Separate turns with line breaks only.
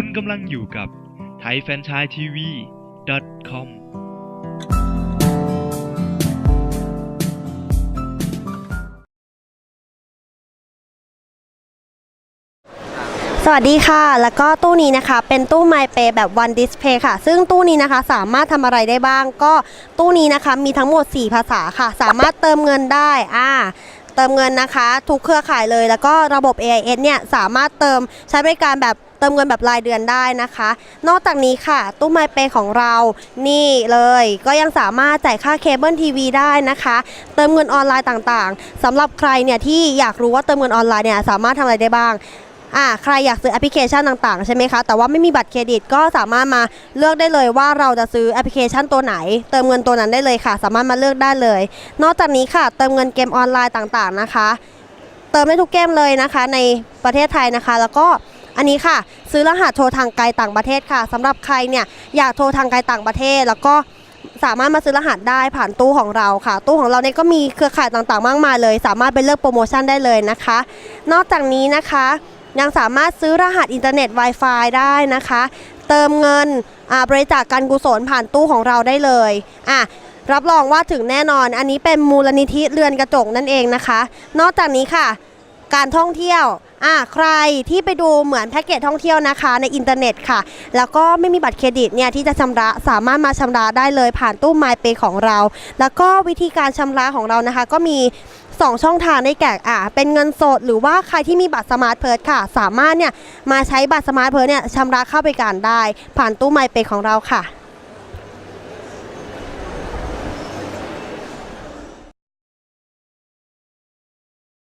คุณกำลังอยู่กับไทยแฟนชายทีวี .com
สวัสดีค่ะ แล้วก็ตู้นี้นะคะ เป็นตู้ MyPay แบบ One Display ค่ะ ซึ่งตู้นี้นะคะสามารถทำอะไรได้บ้าง ก็ตู้นี้นะคะมีทั้งหมด 4 ภาษาค่ะ สามารถเติมเงินได้อ่า เติมเงินนะคะ ทุกเครือข่ายเลย แล้วก็ระบบ AIS เนี่ยสามารถเติมใช้บริการแบบเติมเงินแบบรายเดือนได้นะคะ นอกจากนี้ค่ะ ตู้ MyPay ของเรา นี่เลย ก็ยังสามารถจ่ายค่าเคเบิลทีวีได้นะคะ เติมเงินออนไลน์ต่างๆสำหรับใครเนี่ยที่อยากรู้ว่าเติมเงินออนไลน์เนี่ยสามารถทำอะไรได้บ้าง อ่าใครอยากซื้อแอปพลิเคชันต่างๆ ใช่ไหมคะ แต่ว่าไม่มีบัตรเครดิตก็สามารถมาเลือกได้เลยว่าเราจะซื้อแอปพลิเคชันตัวไหน เติมเงินตัวนั้นได้เลยค่ะ สามารถมาเลือกได้เลย นอกจากนี้ค่ะ เติมเงินเกมออนไลน์ต่างๆนะคะ เติมได้ทุกเกมเลยนะคะ ในประเทศไทยนะคะ แล้วก็อันนี้ค่ะ ซื้อรหัสโทรทางไกลต่างประเทศค่ะสำหรับใครเนี่ยอยากโทรทางไกลต่างประเทศ แล้วก็สามารถมาซื้อรหัสได้ผ่านตู้ของเราค่ะ ตู้ของเราเนี่ยก็มีเครือข่ายต่างๆ มากมายเลย สามารถไปเลือกโปรโมชั่นได้เลยนะคะ นอกจากนี้นะคะ ยังสามารถซื้อรหัสอินเทอร์เน็ต Wi-Fi ได้นะคะ เติมเงินบริจาคการกุศลผ่านตู้ของเราได้เลยอะรับรองว่าถึงแน่นอน อันนี้เป็นมูลนิธิเรือนกระจกนั่นเองนะคะ นอกจากนี้ค่ะ การท่องเที่ยว อะใครที่ไปดูเหมือนแพ็กเกจท่องเที่ยวนะคะในอินเทอร์เน็ตค่ะ แล้วก็ไม่มีบัตรเครดิตเนี่ยที่จะชำระสามารถมาชำระได้เลยผ่านตู้ MyPay ของเรา แล้วก็วิธีการชำระของเรานะคะ ก็มี2ช่องทางได้แก่อะเป็นเงินสดหรือว่าใครที่มีบัตรสมาร์ทเพิร์ดค่ะ สามารถเนี่ยมาใช้บัตรสมาร์ทเพิร์ดเนี่ยชำระเข้าไปการได้ ผ่านตู้ MyPay ของเราค่ะ